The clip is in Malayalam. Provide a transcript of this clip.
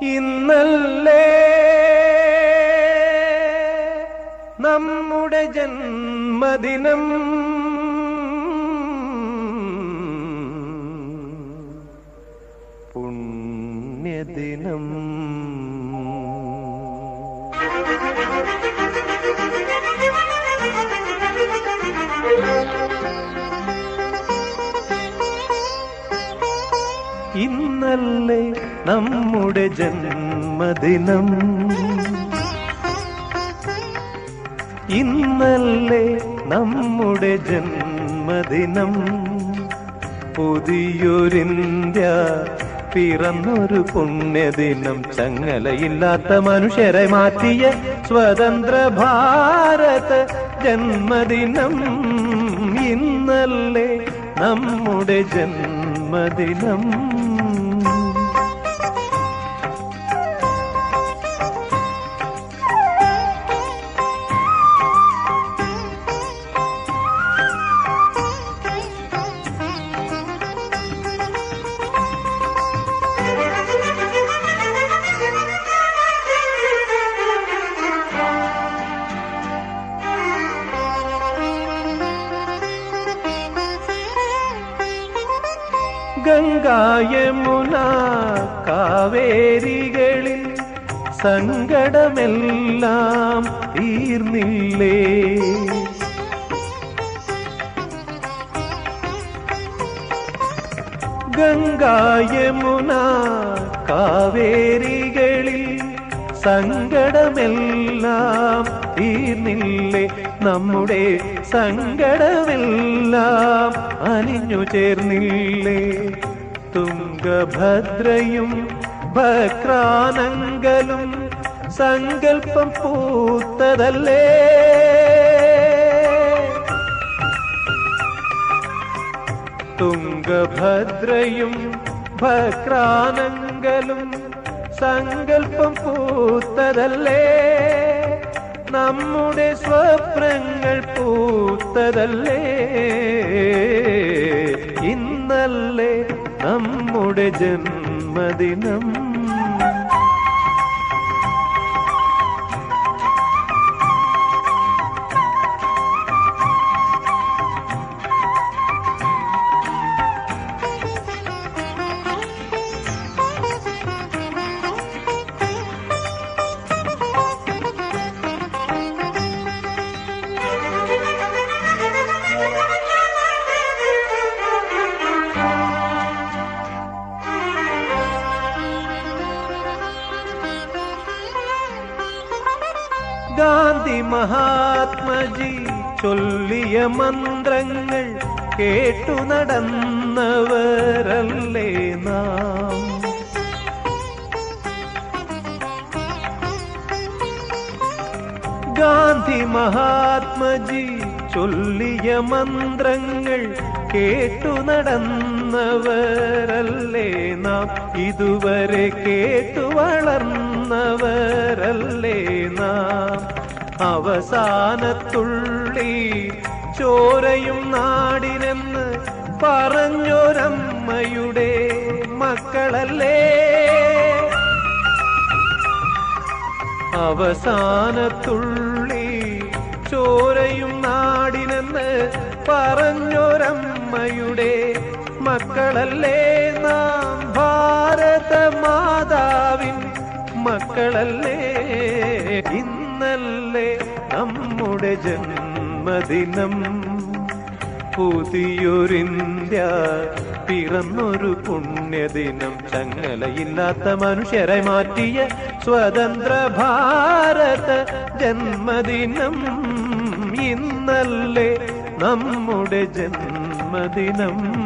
ഇന്നല്ലേ നമ്മുടെ ജന്മദിനം. പുണ്യദിനം. ഇന്നല്ലേ നമ്മുടെ ജന്മദിനം. ഇന്നല്ലേ നമ്മുടെ ജന്മദിനം. പുതിയൊരിന്ത്യ പിറന്നൊരു പുണ്യദിനം. ചങ്ങലയില്ലാത്ത മനുഷ്യരെ മാറ്റിയ സ്വതന്ത്ര ഭാരത ജന്മദിനം. ഇന്നല്ലേ നമ്മുടെ ജന്മദിനം. ഗംഗായമുന കാവേരികളിൽ സങ്കടമെല്ലാം തീർന്നില്ലേ? ഗംഗായമുന കാവേരികളിൽ സങ്കടമെല്ലാം തീർന്നില്ലേ? നമ്മുടെ സങ്കടമെല്ലാം അലിഞ്ഞു ചേർന്നില്ലേ? തുംഗഭദ്രയും ഭക്രാനങ്കലും സങ്കൽപ്പം പൂത്തതല്ലേ? തുംഗഭദ്രയും ഭക്രാനങ്കലും സങ്കൽപ്പം പൂത്തതല്ലേ? നമ്മുടെ സ്വപ്നങ്ങൾ പൂത്തതല്ലേ? ഇന്നല്ലേ നമ്മുടെ ജന്മദിനം. ഗാന്ധി മഹാത്മജി ചൊല്ലിയ മന്ത്രങ്ങൾ കേട്ടു നടന്നവരല്ലേ നാം? ഗാന്ധി മഹാത്മജി ചൊല്ലിയ മന്ത്രങ്ങൾ കേട്ടു നടന്നവരല്ലേ നാം? ഇതുവരെ കേട്ടു വളർന്നവരല്ലേ നാം? അവസാനത്തുള്ളി ചോരയും നാടിനെന്ന് പറഞ്ഞൊരമ്മയുടെ മക്കളല്ലേ? അവസാനത്തുള്ളി ചോരയും നാടിനെന്ന് പറഞ്ഞൊരമ്മയുടെ മക്കളല്ലേ? നാം ഭാരത മാതാവിൻ മക്കളല്ലേ ഇന്നല്ലേ നമ്മുടെ ജന്മദിനം? പുതിയൊരിന്ത്യ പിറന്നൊരു പുണ്യദിനം. ചങ്ങലയില്ലാത്ത മനുഷ്യരെ മാറ്റിയ സ്വതന്ത്ര ഭാരത ജന്മദിനം. ഇന്നല്ലേ നമ്മുടെ ജന്മദിനം.